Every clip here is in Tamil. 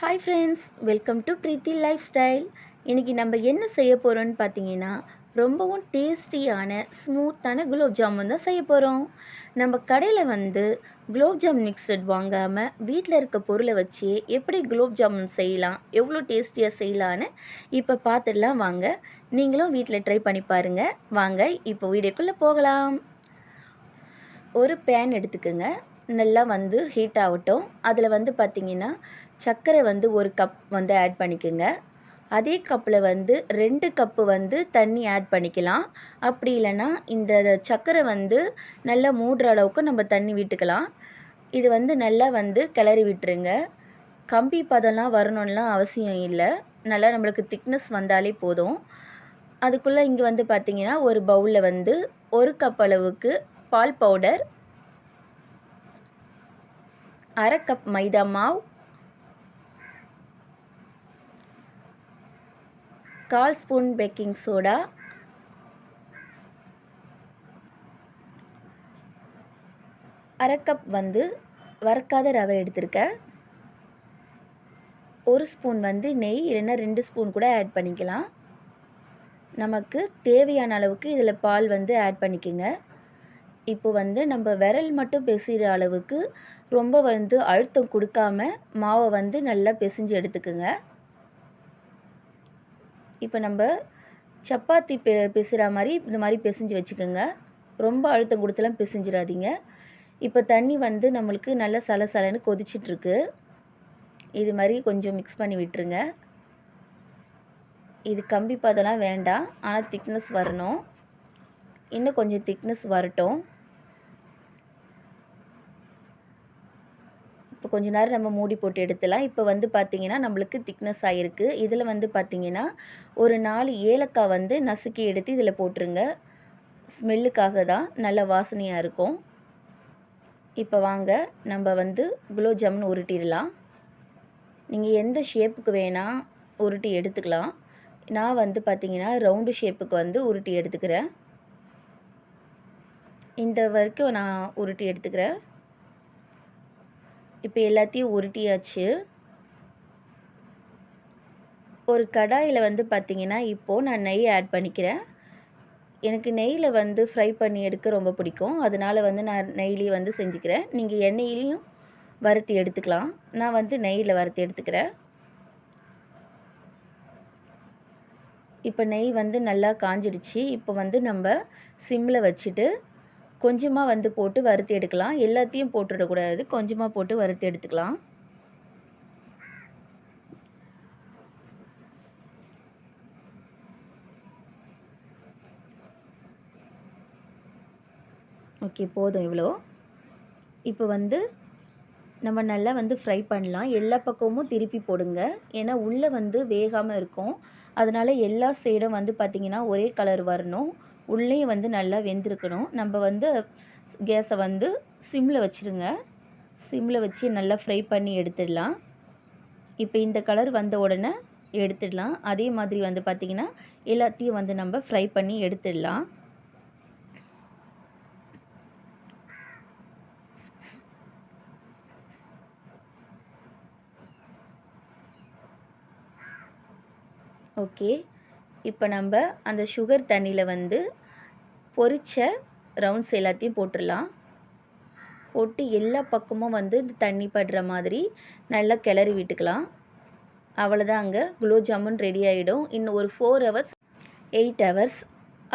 Hi friends welcome to Preethi life style இன்றைக்கி நம்ம என்ன செய்ய போகிறோம்னு பார்த்தீங்கன்னா ரொம்பவும் டேஸ்டியான ஸ்மூத்தான குலோப் ஜாமுன் தான் செய்ய போகிறோம் நம்ம கடையில் வந்து குலோப் ஜாம் மிக்சட் வாங்காமல் வீட்டில் இருக்க பொருளை வச்சு எப்படி குலோப் ஜாமுன் செய்யலாம் எவ்வளோ டேஸ்டியாக செய்யலான்னு இப்போ பார்த்துடலாம் வாங்க. நீங்களும் வீட்டில் ட்ரை பண்ணி பாருங்கள் வாங்க இப்போ வீடியோக்குள்ளே போகலாம். ஒரு பேன் எடுத்துக்கோங்க. நல்லா வந்து ஹீட் ஆகட்டும். அதில் வந்து பார்த்திங்கன்னா சர்க்கரை வந்து ஒரு கப் வந்து ஆட் பண்ணிக்கோங்க. அதே கப்பில் வந்து ரெண்டு கப்பு வந்து தண்ணி ஆட் பண்ணிக்கலாம். அப்படி இல்லைன்னா இந்த சர்க்கரை வந்து நல்லா மூடுற அளவுக்கு நம்ம தண்ணி விட்டுக்கலாம். இது வந்து நல்லா வந்து கிளறி விட்டுருங்க. கம்பி பதம்லாம் வரணும்லாம் அவசியம் இல்லை. நல்லா நம்மளுக்கு திக்னஸ் வந்தாலே போதும். அதுக்குள்ளே இங்கே வந்து பார்த்திங்கன்னா ஒரு பவுலில் வந்து ஒரு கப் அளவுக்கு பால் பவுடர் அரை கப் மைதா மாவு கால் ஸ்பூன் பேக்கிங் சோடா அரை கப் வந்து வறுக்காத ரவை எடுத்திருக்கேன். ஒரு ஸ்பூன் வந்து நெய் இல்லைன்னா ரெண்டு ஸ்பூன் கூட ஆட் பண்ணிக்கலாம். நமக்கு தேவையான அளவுக்கு இதில் பால் வந்து ஆட் பண்ணிக்கோங்க. இப்போ வந்து நம்ம விரல் மட்டும் பெசிகிற அளவுக்கு ரொம்ப வந்து அழுத்தம் கொடுக்காம மாவை வந்து நல்லா பிசைஞ்சு எடுத்துக்கோங்க. இப்போ நம்ம சப்பாத்தி பெ பிசுகிற மாதிரி இந்த மாதிரி பிசைஞ்சு வச்சுக்கோங்க. ரொம்ப அழுத்தம் கொடுத்துலாம் பிசைஞ்சிடாதீங்க. இப்போ தண்ணி வந்து நம்மளுக்கு நல்லா சலசலன்னு கொதிச்சிட்ருக்கு. இது மாதிரி கொஞ்சம் மிக்ஸ் பண்ணி விட்டுருங்க. இது கம்பி பதெல்லாம் வேண்டாம். ஆனால் திக்னஸ் வரணும். இன்னும் கொஞ்சம் திக்னஸ் வரட்டும். இப்போ கொஞ்ச நேரம் நம்ம மூடி போட்டு எடுத்துலாம். இப்போ வந்து பார்த்திங்கன்னா நம்மளுக்கு திக்னஸ் ஆகிருக்கு இதில் வந்து பார்த்திங்கன்னா ஒரு நாலு ஏலக்காய் வந்து நசுக்கி எடுத்து இதில் போட்டுருங்க. ஸ்மெல்லுக்காக தான் நல்ல வாசனையாக இருக்கும். இப்போ வாங்க நம்ம வந்து குலோப் ஜாமுன் உருட்டிடலாம். நீங்கள் எந்த ஷேப்புக்கு வேணால் உருட்டி எடுத்துக்கலாம். நான் வந்து பார்த்திங்கன்னா ரவுண்டு ஷேப்புக்கு வந்து உருட்டி எடுத்துக்கிறேன். இந்த வரைக்கும் நான் உருட்டி எடுத்துக்கிறேன். இப்போ எல்லாத்தையும் உருட்டியாச்சு. ஒரு கடாயில் வந்து பார்த்திங்கன்னா இப்போது நான் நெய் ஆட் பண்ணிக்கிறேன். எனக்கு நெய்யில் வந்து ஃப்ரை பண்ணி எடுக்க ரொம்ப பிடிக்கும். அதனால் வந்து நான் நெய்லேயே வந்து செஞ்சுக்கிறேன். நீங்கள் எண்ணெயிலையும் வறுத்தி எடுத்துக்கலாம். நான் வந்து நெய்யில் வறுத்தி எடுத்துக்கிறேன். இப்போ நெய் வந்து நல்லா காஞ்சிடுச்சு. இப்போ வந்து நம்ம சிம்மில் வச்சுட்டு கொஞ்சமாக வந்து போட்டு வறுத்து எடுக்கலாம். எல்லாத்தையும் போட்டுடக்கூடாது. கொஞ்சமாக போட்டு வறுத்து எடுத்துக்கலாம். ஓகே போதும் இவ்வளோ இப்போ வந்து நம்ம நல்லா வந்து ஃப்ரை பண்ணலாம். எல்லா பக்கமும் திருப்பி போடுங்க. ஏன்னா உள்ளே வந்து வேகாமல் இருக்கும். அதனால் எல்லா சைடும் வந்து பார்த்திங்கன்னா ஒரே கலர் வரணும். உள்ளேயும் வந்து நல்லா வெந்திருக்கணும். நம்ம வந்து கேஸை வந்து சிம்மில் வச்சுருங்க. சிம்மில் வச்சு நல்லா ஃப்ரை பண்ணி எடுத்துடலாம். இப்போ இந்த கலர் வந்த உடனே எடுத்துடலாம். அதே மாதிரி வந்து பார்த்திங்கன்னா எல்லாத்தையும் வந்து நம்ம ஃப்ரை பண்ணி எடுத்துடலாம். ஓகே இப்போ நம்ம அந்த சுகர் தண்ணியில் வந்து பொரிச்ச ரவுண்ட்ஸ் எல்லாத்தையும் போட்டுடலாம். போட்டு எல்லா பக்கமும் வந்து தண்ணி படுற மாதிரி நல்லா கிளறி விட்டுக்கலாம். அவ்வளோதான் அங்கே. குலோப் ஜாமுன் ரெடி ஆகிடும் இன்னும் ஒரு ஃபோர் ஹவர்ஸ் எயிட் ஹவர்ஸ்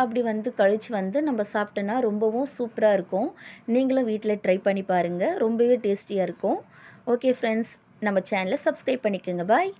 அப்படி வந்து கழித்து வந்து நம்ம சாப்பிட்டோன்னா ரொம்பவும் சூப்பராக இருக்கும். நீங்களும் வீட்டில் ட்ரை பண்ணி பாருங்கள் ரொம்பவே டேஸ்டியாக இருக்கும். ஓகே ஃப்ரெண்ட்ஸ் நம்ம சேனலை சப்ஸ்கிரைப் பண்ணிக்கோங்க. பாய்